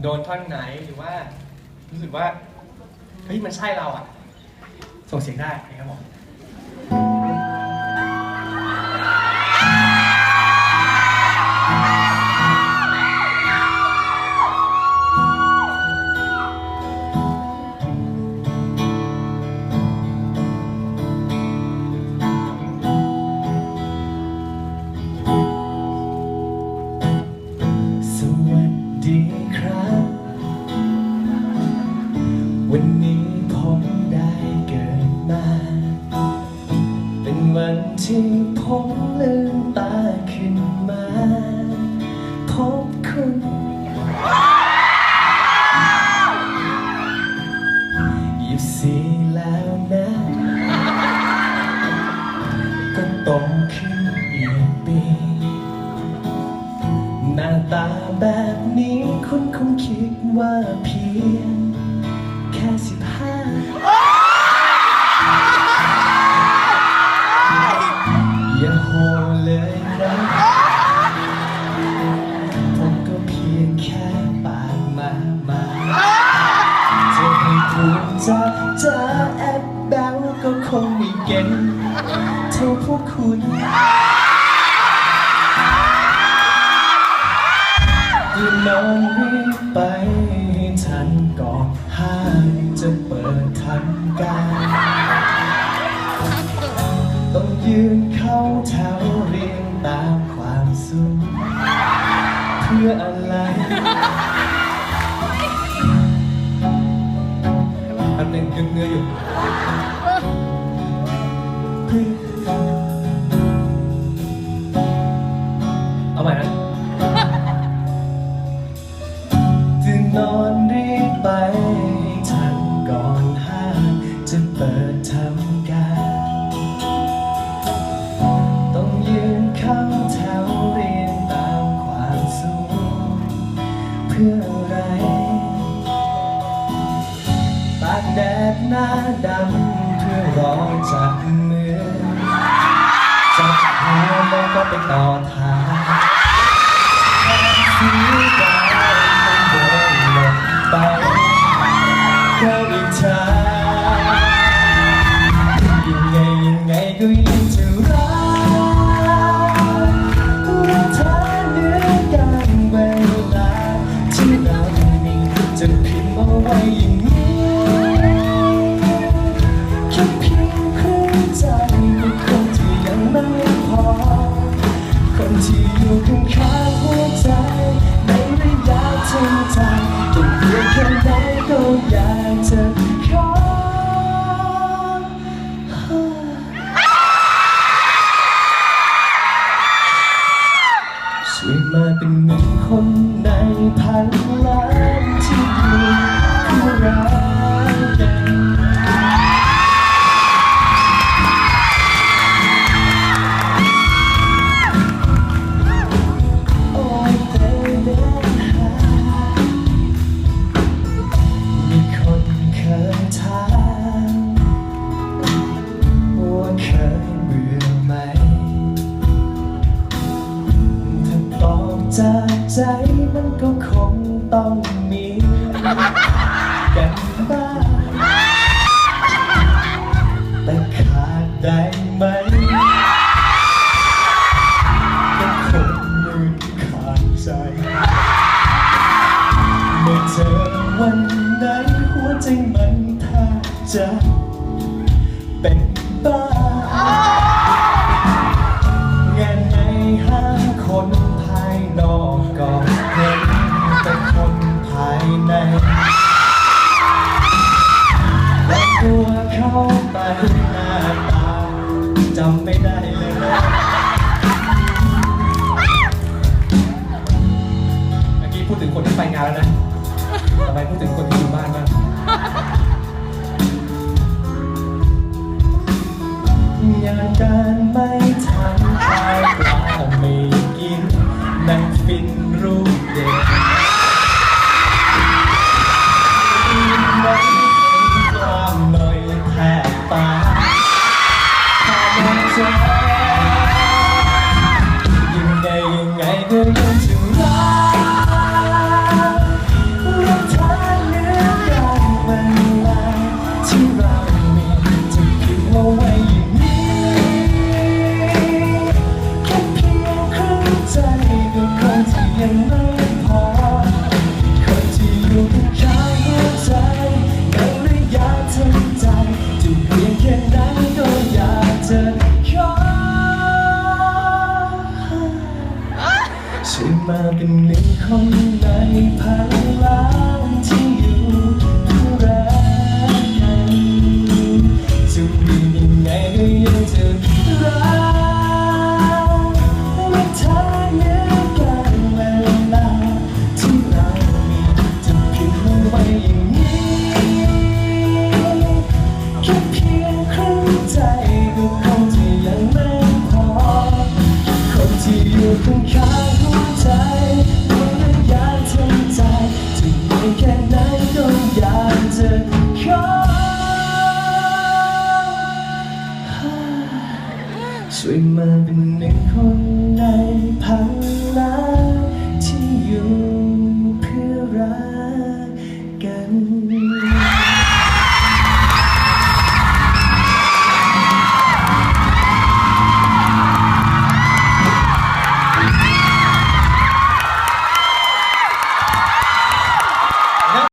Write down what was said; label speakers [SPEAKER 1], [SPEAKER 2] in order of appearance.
[SPEAKER 1] โดนท่อนไหนหรือว่า รู้สึกว่า เฮ้ย มันใช่เราอะ ส่งเสียงได้นะครับผม วันที่ผมลืมตาขึ้นมาพบคุณ ยี่สีแล้วนะ ก็โตขึ้นอีกปี หน้าตาแบบนี้คุณคงคิดว่าเพียง แค่สิบห้า จะจะแอบแบวก็คงไม่เก่งเท่าพวกคุณยืนนอนรีบไปให้ทันก่อนห้างจะเปิดทำการต้องยืนเข้าแถวเรียงตามความสูงเพื่ออะไร อันหนึ่งกึ่งเนื้ออยู่เอเอาใหม่นะตื่นนอนรีบไปทันก่อนห้างจะเปิดทำการ ต้องยืนเข้าแถวเรียงตามความสูงเพื่ออะไร แดดหน้าดำเพื่อรอจับมือจับหัวแล้วก็ไปต่อทางสีดาวมันเดินหลบไปก็อิจฉายังไงยังไงก็ยังจะรักรักเธอเหนือกันเวลาที่เรามีจะพิมพ์เอาไว้ ใจมันก็คงต้องมีกันบ้างแต่ขาดได้ไหมก็คงมือขาดใจเมื่อเจอวันนั้นหัวใจมันแทบจะเป็นบ้าำไม่ได้เลยเมื่อกี้พูดถึงคนที่ไปงานแล้วนะทำไมพูดถึงคนที่อยู่บ้านบ้างงานการไม่ ช่วยมาเป็นหนึ่งคนในพันล้าน